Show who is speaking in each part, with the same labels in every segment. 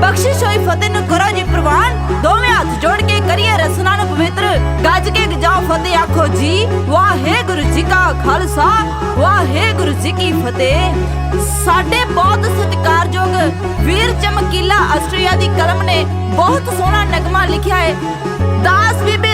Speaker 1: ਬਖਸ਼ਿਸ਼ ਹੋਈ ਫਤਿਹ ਨੂੰ ਕਰੋ ਜੀ ਪ੍ਰਵਾਨ। ਦੋਵੇਂ ਹੱਥ ਜੋੜ ਕੇ ਕਰੀਏ ਰਸਨਾ ਨੂੰ ਪਵਿੱਤਰ। ਗੱਜ ਕੇ ਗਜਾਓ ਫਤਿਹ, ਆਖੋ ਜੀ, ਵਾਹਿਗੁਰੂ ਜੀ ਕਾ ਖਾਲਸਾ, ਵਾਹਿਗੁਰੂ ਜੀ ਕੀ ਫਤਿਹ। ਸਾਡੇ ਬਹੁਤ ਸਤਿਕਾਰਯੋਗ ਵੀਰ ਚਮਕੀਲਾ ਆਸਟਰੀਆ ਦੀ ਕਲਮ ਨੇ ਬਹੁਤ ਸੋਹਣਾ ਨਗਮਾ ਲਿਖਿਆ ਹੈ। ਦਾਸ ਬੀਬੀ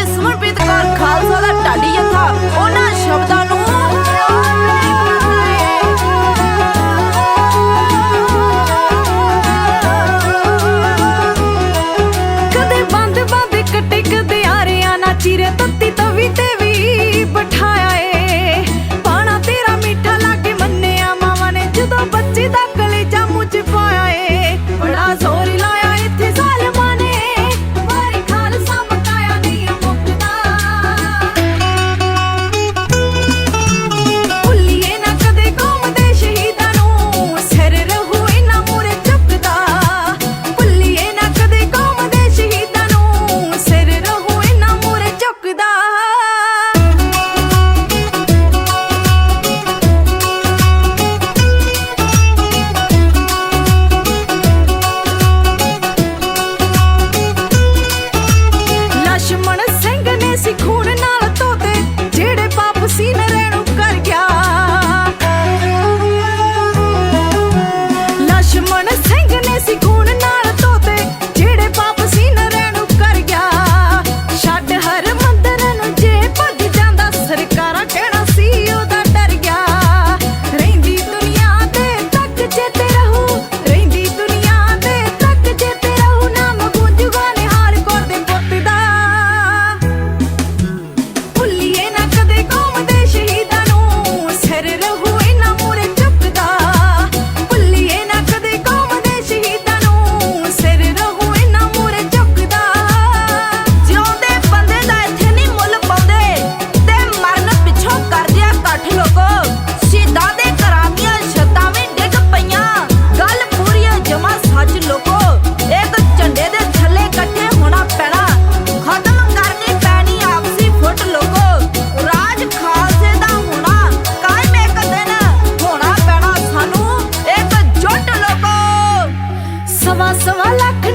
Speaker 1: सवा सवा लाख